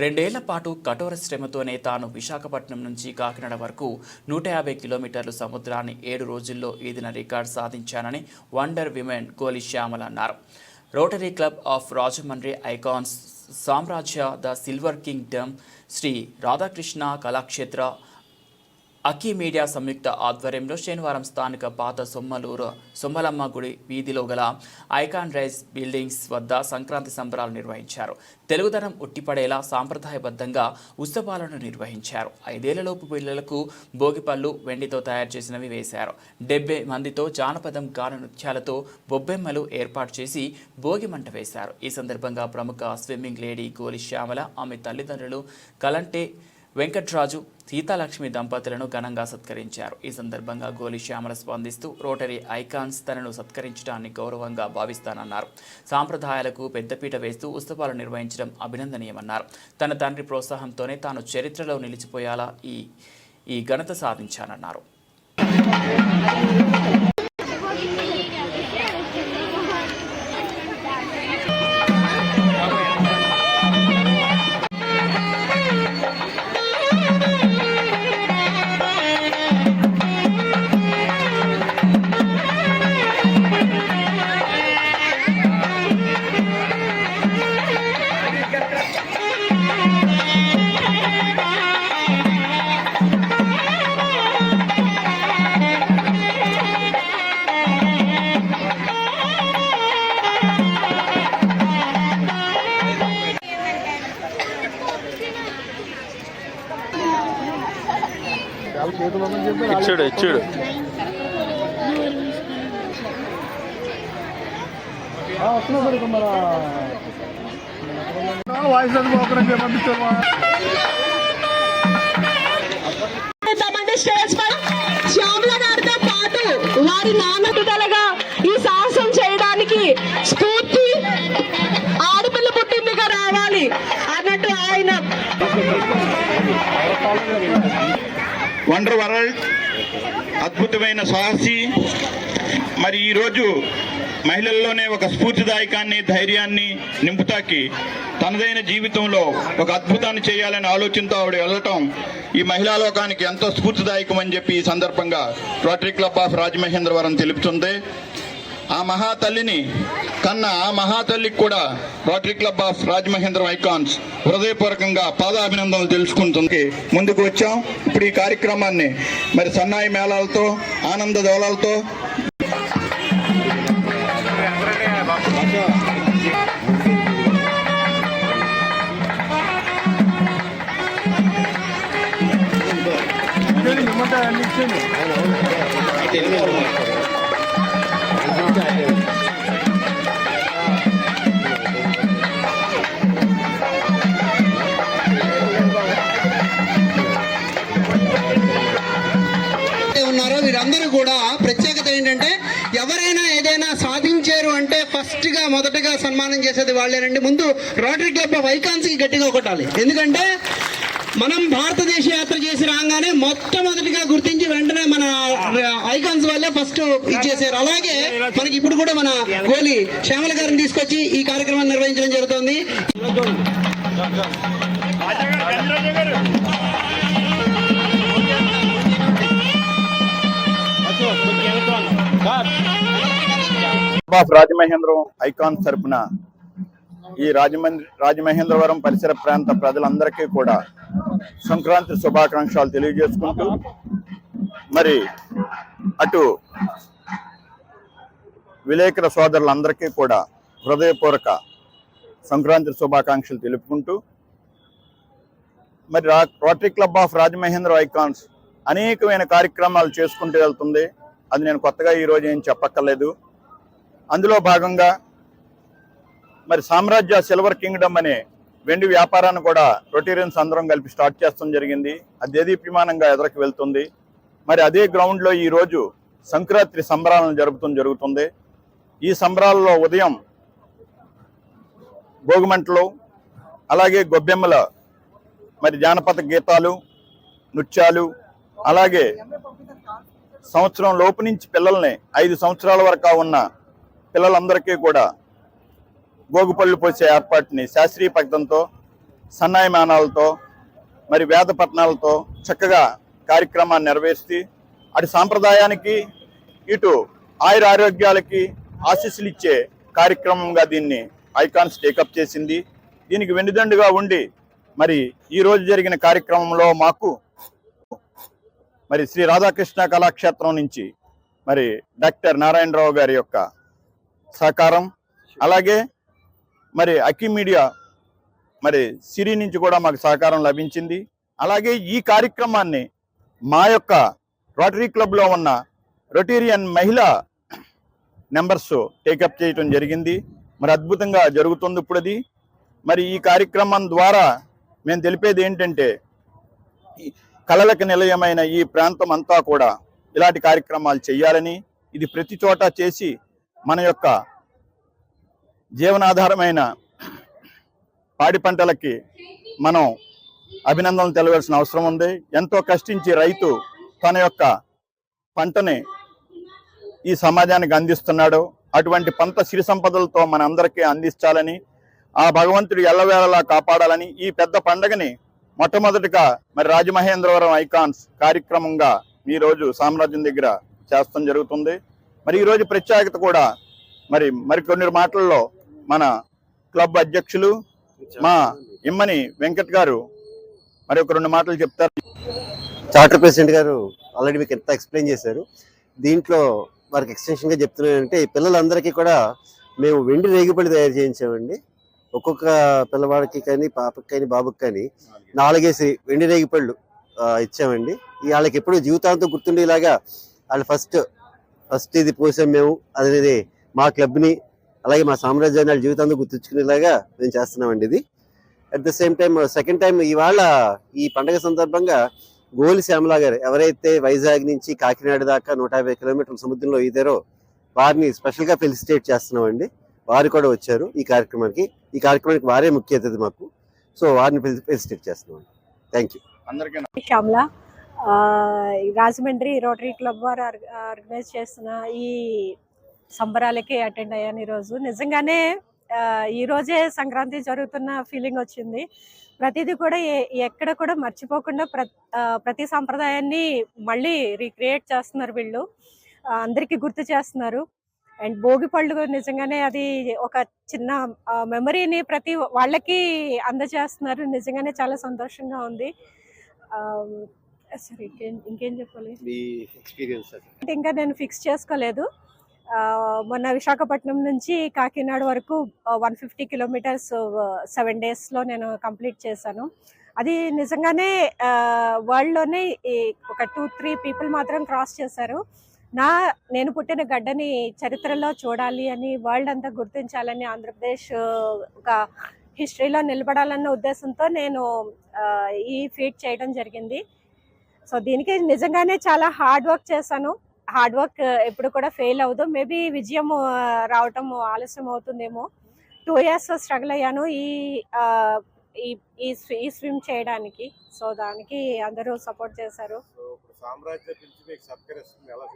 రెండేళ్ళ పాటు కఠోర శ్రమతోనే తాను విశాఖపట్నం నుంచి కాకినాడ వరకు నూట యాభై కిలోమీటర్లు సముద్రాన్ని ఏడు రోజుల్లో ఈదిన రికార్డ్ సాధించానని వండర్ విమెన్ గోలి శ్యామల అన్నారు. Rotary club of Rajahmundry icons సామ్రాజ్య the silver kingdom Shri Radhakrishna Kalakshetra అకీ media సంయుక్త ఆధ్వర్యంలో శనివారం స్థానిక పాత సొమ్మలూరు సొమ్మలమ్మ గుడి వీధిలో గల ఐకాన్ రైస్ బిల్డింగ్స్ వద్ద సంక్రాంతి సంబరాలు నిర్వహించారు. తెలుగుదనం ఉట్టిపడేలా సాంప్రదాయబద్ధంగా ఉత్సవాలను నిర్వహించారు. ఐదేళ్ళలోపు పిల్లలకు భోగిపళ్ళు వెండితో తయారు చేసినవి వేశారు. డెబ్బై మందితో జానపదం గాన నృత్యాలతో బొబ్బెమ్మలు ఏర్పాటు చేసి భోగి మంట వేశారు. ఈ సందర్భంగా ప్రముఖ స్విమ్మింగ్ లేడీ గోలి శ్యామల ఆమె తల్లిదండ్రులు కలంటే వెంకట్రాజు సీతాలక్ష్మి దంపతులను ఘనంగా సత్కరించారు. ఈ సందర్భంగా గోలి శ్యామల స్పందిస్తూ రోటరీ ఐకాన్స్ తనను సత్కరించడాన్ని గౌరవంగా భావిస్తానన్నారు. సాంప్రదాయాలకు పెద్దపీట వేస్తూ ఉత్సవాలు నిర్వహించడం అభినందనీయమన్నారు. తన తండ్రి ప్రోత్సాహంతోనే తాను చరిత్రలో నిలిచిపోయేలా ఈ ఈ ఘనత సాధించానన్నారు. ఇచ్చాడు ఇచ్చాడు. వాయిస్ అది పంపించారు స్టేజ్ శ్యామల గారితో పాటు వారి నాన్నటుదలగా ఈ సాహసం చేయడానికి స్ఫూర్తి ఆడపిల్ల పుట్టిందిగా రావాలి అన్నట్టు ఆయన వండర్ వరల్డ్ అద్భుతమైన సాహసి మరి ఈరోజు మహిళల్లోనే ఒక స్ఫూర్తిదాయకాన్ని ధైర్యాన్ని నింపుతాకి తనదైన జీవితంలో ఒక అద్భుతాన్ని చేయాలనే ఆలోచనతో ఆవిడ వెళ్ళటం ఈ మహిళా లోకానికి ఎంతో స్ఫూర్తిదాయకం అని చెప్పి ఈ సందర్భంగా రోటరీ క్లబ్ ఆఫ్ రాజమహేంద్రవరం తెలుపుతుంది. ఆ మహాతల్లిని కన్న ఆ మహాతల్లికి కూడా rotary club of Rajamahendram icons హృదయపూర్వకంగా పాదాభినందనలు తెలుసుకుంటుంది ముందుకు వచ్చాం. ఇప్పుడు ఈ కార్యక్రమాన్ని మరి సన్నాయి మేళాలతో ఆనంద దోళాలతో ఇమ్మంటే ఉన్నారో వీరందరూ కూడా ప్రత్యేకత ఏంటంటే ఎవరైనా ఏదైనా సాధించారు అంటే ఫస్ట్గా మొదటగా సన్మానం చేసేది వాళ్ళేనండి. ముందు రోటరీ క్లబ్ ఆఫ్ ఐకాన్స్ గట్టిగా కొట్టాలి. ఎందుకంటే మనం భారతదేశ యాత్ర చేసి రాగానే మొట్టమొదటిగా గుర్తించి వెంటనే మన ఐకాన్స్ వాళ్ళే ఫస్ట్ ఇచ్చేసారు. అలాగే మనకి ఇప్పుడు కూడా మన గోలి శ్యామల గారిని తీసుకొచ్చి ఈ కార్యక్రమాన్ని నిర్వహించడం జరుగుతుంది. రాజమహేంద్రం ఐకాన్ తరపున ఈ రాజమండ్రి రాజమహేంద్రవరం పరిసర ప్రాంత ప్రజలందరికీ కూడా సంక్రాంతి శుభాకాంక్షలు తెలియజేసుకుంటూ మరి అటు విలేకర సోదరులందరికీ కూడా హృదయపూర్వక సంక్రాంతి శుభాకాంక్షలు తెలుపుకుంటూ మరి rotary club of Rajamahendra icons అనేకమైన కార్యక్రమాలు చేసుకుంటూ వెళ్తుంది. అది నేను కొత్తగా ఈరోజు ఏం చెప్పక్కర్లేదు. అందులో భాగంగా మరి సామ్రాజ్య సిల్వర్ కింగ్డమ్ అనే వెండి వ్యాపారాన్ని కూడా రొటీరియన్స్ అందరం కలిపి స్టార్ట్ చేస్తాం జరిగింది. అది దేదీప్యమానంగా ఎదురుకు వెళ్తుంది. మరి అదే గ్రౌండ్లో ఈరోజు సంక్రాంతి సంబరాలను జరుపుతూ జరుగుతుంది. ఈ సంబరాల్లో ఉదయం భోగిమంటలు అలాగే గొబ్బెమ్మల మరి జానపద గీతాలు నృత్యాలు అలాగే సంవత్సరం లోపు నుంచి పిల్లల్ని ఐదు సంవత్సరాల వరకు ఉన్న పిల్లలందరికీ కూడా గోగుపళ్ళు పోసే ఏర్పాటుని శాస్త్రీయ పద్ధతితో సన్నాయమానాలతో మరి వేద పట్టణాలతో చక్కగా కార్యక్రమాన్ని నెరవేర్చి అటు సాంప్రదాయానికి ఇటు ఆయుర ఆరోగ్యాలకి ఆశీస్సులు ఇచ్చే కార్యక్రమంగా దీన్ని ఐకాన్స్ టేకప్ చేసింది. దీనికి వెన్నుదండుగా ఉండి మరి ఈ రోజు జరిగిన కార్యక్రమంలో మాకు మరి శ్రీ రాధాకృష్ణ కళాక్షేత్రం నుంచి మరి డాక్టర్ నారాయణరావు గారి యొక్క సహకారం అలాగే మరి అకి మీడియా మరి సిరి నుంచి కూడా మాకు సహకారం లభించింది. అలాగే ఈ కార్యక్రమాన్ని మా యొక్క రోటరీ క్లబ్లో ఉన్న రొటీరియన్ మహిళా నెంబర్స్ టేకప్ చేయటం జరిగింది. మరి అద్భుతంగా జరుగుతుంది ఇప్పుడు అది మరి ఈ కార్యక్రమం ద్వారా మేము తెలిపేది ఏంటంటే కళలకు నిలయమైన ఈ ప్రాంతం అంతా కూడా ఇలాంటి కార్యక్రమాలు చేయాలని ఇది ప్రతి చోట చేసి మన యొక్క జీవనాధారమైన పాడి పంటలకి మనం అభినందనలు తెలవాల్సిన అవసరం ఉంది. ఎంతో కష్టించి రైతు తన యొక్క పంటని ఈ సమాజానికి అందిస్తున్నాడు. అటువంటి పంట సిరి సంపదలతో మన అందరికీ అందించాలని ఆ భగవంతుడు ఎల్లవేళలా కాపాడాలని ఈ పెద్ద పండగని మొట్టమొదటిగా మరి రాజమహేంద్రవరం ఐకాన్స్ కార్యక్రమంగా ఈ రోజు సామ్రాజ్యం దగ్గర చేస్తాం జరుగుతుంది. మరి ఈరోజు ప్రత్యేకత కూడా మరి మరికొన్ని మాటల్లో మన క్లబ్ అధ్యక్షులు మా ఇమ్మని వెంకట్ గారు మరి ఒక రెండు మాటలు చెప్తారు. చార్టర్ ప్రెసిడెంట్ గారు ఆల్రెడీ మీకు ఎంత ఎక్స్ప్లెయిన్ చేశారు. దీంట్లో వారికి ఎక్స్టెన్షన్గా చెప్తున్నానంటే పిల్లలందరికీ కూడా మేము వెండి రేగిపడి తయారు చేయించామండి. ఒక్కొక్క పిల్లవాడికి కానీ పాపకి కానీ బాబుకి కానీ నాలుగేసి వెండి రేగిపళ్ళు ఇచ్చామండి. వాళ్ళకి ఎప్పుడు జీవితాంతం గుర్తుండేలాగా వాళ్ళు ఫస్ట్ ఫస్ట్ ఇది పోసాం మేము అనేది మా క్లబ్ని అలాగే మా సామ్రాజ్యాన్ని వాళ్ళ జీవితాంతం గుర్తుంచుకునేలాగా మేము చేస్తున్నామండి ఇది. At the same time second time ఇవాళ ఈ పండగ సందర్భంగా గోలి శ్యామలా గారు ఎవరైతే వైజాగ్ నుంచి కాకినాడ దాకా నూట యాభై కిలోమీటర్ల సముద్రంలో ఈదారో వారిని స్పెషల్గా ఫెలిసిటేట్ చేస్తున్నామండి. వారు కూడా వచ్చారు ఈ కార్యక్రమానికి. ఈ కార్యక్రమానికి వారే ముఖ్య అతిథి మాకు. సో వారిని ఫెలిసిటేట్ చేస్తున్నామండి. థ్యాంక్ యూ అందరికీ శ్యామల రాజమండ్రి రోటరీ క్లబ్ వారు ఆర్గ- ఆర్గనైజ్ చేస్తున్న ఈ సంబరాలకి అటెండ్ అయ్యాను ఈరోజు. నిజంగానే ఆ, ఈ రోజే సంక్రాంతి జరుగుతున్న ఫీలింగ్ వచ్చింది. ప్రతిదీ కూడా ఎక్కడ కూడా మర్చిపోకుండా ప్రతి సాంప్రదాయాన్ని మళ్ళీ రీక్రియేట్ చేస్తున్నారు వీళ్ళు. అందరికీ గుర్తు చేస్తున్నారు. అండ్ భోగి పళ్ళు నిజంగానే అది ఒక చిన్న మెమరీని ప్రతి వాళ్ళకి అందజేస్తున్నారు. నిజంగానే చాలా సంతోషంగా ఉంది. సరే ఇంకేం ఇంకేం చెప్పాలి? ఇంకా నేను ఫిక్స్ చేసుకోలేదు. మొన్న విశాఖపట్నం నుంచి కాకినాడ వరకు వన్ ఫిఫ్టీ కిలోమీటర్స్ సెవెన్ డేస్లో నేను కంప్లీట్ చేశాను. అది నిజంగానే వరల్డ్లోనే ఒక టూ త్రీ పీపుల్ మాత్రం క్రాస్ చేశారు. నా నేను పుట్టిన గడ్డని చరిత్రలో చూడాలి అని వరల్డ్ అంతా గుర్తించాలని ఆంధ్రప్రదేశ్ ఒక హిస్టరీలో నిలబడాలన్న ఉద్దేశంతో నేను ఈ ఫీట్ చేయడం జరిగింది. సో దీనికి నిజంగానే చాలా హార్డ్ వర్క్ చేశాను. హార్డ్ వర్క్ ఎప్పుడు కూడా ఫెయిల్ అవ్వదు. మేబీ విజయం రావటం ఆలస్యం అవుతుందేమో. టూ ఇయర్స్ స్ట్రగుల్ అయ్యాను ఈ ఈ ఈ స్విమ్ చేయడానికి. సో దానికి అందరూ సపోర్ట్ చేశారు.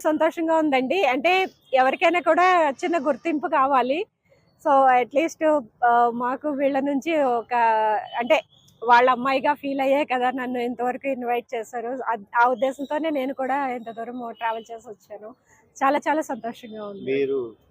సంతోషంగా ఉందండి. అంటే ఎవరికైనా కూడా చిన్న గుర్తింపు కావాలి. సో అట్లీస్ట్ మాకు వీళ్ళ నుంచి ఒక అంటే వాళ్ళ అమ్మాయిగా ఫీల్ అయ్యే కదా నన్ను ఇంతవరకు ఇన్వైట్ చేశారు. ఆ- ఉద్దేశంతోనే నేను కూడా ఇంత దూరం ట్రావెల్ చేసి వచ్చాను. చాలా చాలా సంతోషంగా ఉంది. మీరు